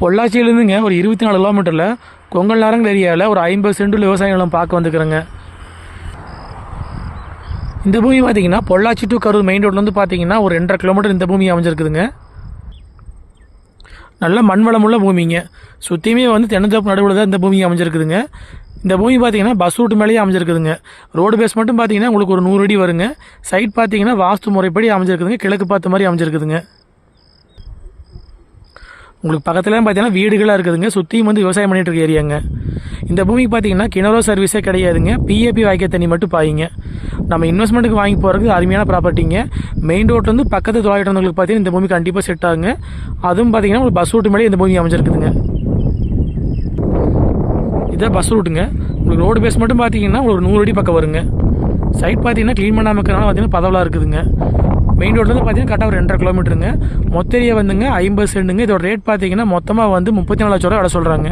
பொள்ளாச்சியிலேருந்துங்க ஒரு இருபத்தி நாலு கிலோமீட்டரில் கொங்கல் நாரங்கல் ஏரியாவில் ஒரு ஐம்பது சென்டில் விவசாய நிலம் பார்க்க வந்துக்கிறேங்க இந்த பூமி பார்த்தீங்கன்னா பொள்ளாச்சி டு கரூர் மெயின் ரோட்லேருந்து பார்த்தீங்கன்னா ஒரு ரெண்டரை கிலோமீட்டர் இந்த பூமி அமைஞ்சிருக்குதுங்க. நல்ல மண் வளமுள்ள பூமிங்க. சுற்றியுமே வந்து தென்னந்தோப்பு நடுவில் தான் இந்த பூமி அமைஞ்சிருக்குதுங்க. இந்த பூமி பார்த்தீங்கன்னா பஸ் ரூட் மேலேயே அமைஞ்சிருக்குதுங்க. ரோடு பேஸ் மட்டும் பார்த்தீங்கன்னா உங்களுக்கு ஒரு நூறு அடி வருங்க. சைட் பார்த்தீங்கன்னா வாஸ்து முறைப்படி அமைஞ்சிருக்குதுங்க. கிழக்கு பார்த்த மாதிரி அமைஞ்சிருக்குதுங்க. உங்களுக்கு பக்கத்துல பார்த்தீங்கன்னா வீடுகளாக இருக்குதுங்க. சுற்றியும் வந்து விவசாயம் பண்ணிட்டு இருக்க ஏரியாங்க. இந்த பூமிக்கு பார்த்தீங்கன்னா கிணறோ சர்வீஸே கிடையாதுங்க. பிஏபி வாய்க்க தண்ணி மட்டும் பாயிங்க. நம்ம இன்வெஸ்ட்மெண்ட்டுக்கு வாங்கி போகிறதுக்கு அருமையான ப்ராப்பர்ட்டிங்க மெயின் ரோட்லேருந்து பக்கத்து தொழிலாளர்களுக்கு பார்த்தீங்கன்னா இந்த பூமி கண்டிப்பாக செட் ஆகுங்க. அதுவும் பார்த்தீங்கன்னா உங்களுக்கு பஸ் ரூட்டு மேலே இந்த பூமி அமைஞ்சிருக்குதுங்க. இதான் பஸ் ரூட்டுங்க உங்களுக்கு ரோடு பேஸ் மட்டும் பார்த்தீங்கன்னா உங்களுக்கு ஒரு நூறு அடி பக்கம் வருங்க. சைட் பார்த்தீங்கன்னா க்ளீன் பண்ணாமல் இருக்கிறனால பார்த்தீங்கன்னா பதவலாக இருக்குதுங்க. மெயின் ரோட்லேருந்து பார்த்தீங்கன்னா கரெக்டாக ஒரு ரெண்டரை கிலோமீட்டருங்க மொத்த ஏரியா வந்துங்க ஐம்பது சென்ட்டுங்க இதோட ரேட் பார்த்தீங்கன்னா மொத்தமாக வந்து முப்பத்தி நாலு லட்ச ரூபா விட சொல்கிறாங்க